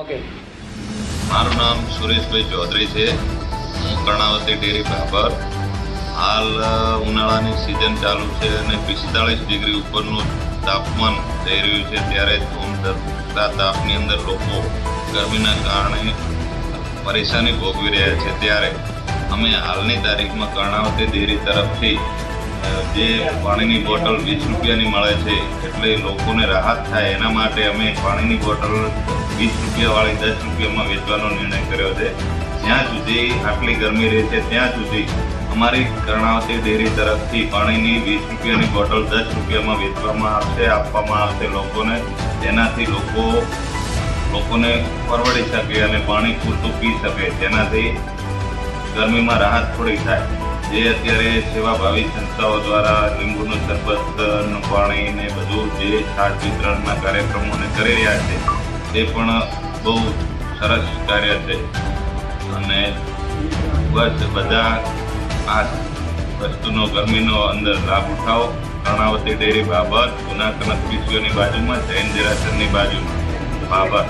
Okay મારું નામ સુરેશભાઈ ચૌધરી છે. હું કર્ણાવતી ડેરી બાબર હાલ ઉનાળાની સિઝન ચાલુ છે અને પિસ્તાળીસ ડિગ્રી ઉપરનું તાપમાન થઈ રહ્યું છે. ત્યારે ધૂમધરતા તાપની અંદર લોકો ગરમીના કારણે પરેશાની ભોગવી રહ્યા છે. ત્યારે અમે હાલની તારીખમાં કર્ણાવતી ડેરી તરફથી જે પાણીની બોટલ વીસ રૂપિયાની મળે છે, એટલે લોકોને રાહત થાય. એના માટે અમે પાણીની બોટલ વીસ રૂપિયાવાળી, દસ રૂપિયામાં વેચવાનો નિર્ણય કર્યો છે. જ્યાં સુધી આટલી ગરમી રહે છે, ત્યાં સુધી અમારી કર્ણાવતી ડેરી તરફથી પાણીની વીસ રૂપિયાની બોટલ દસ રૂપિયામાં વેચવામાં આવશે, આપવામાં આવશે લોકોને. જેનાથી લોકો, લોકોને પરવડી શકે અને પાણી પૂરતું પી શકે. જેનાથી ગરમીમાં રાહત થોડી થાય. જે અત્યારે સેવાભાવી સંસ્થાઓ દ્વારા લીંબુનું સરબતનું પાણી ને બધું જે છાટ વિતરણના કાર્યક્રમોને કરી રહ્યા છે, તે પણ બહુ સરસ કાર્ય છે. અને બસ બધા આ વસ્તુનો, ગરમીનો અંદર લાભ ઉઠાવો. કર્ણાવતી ડેરી બાબત ગુના કનક બાજુમાં, જૈન દેરાસરની બાજુમાં. બાબત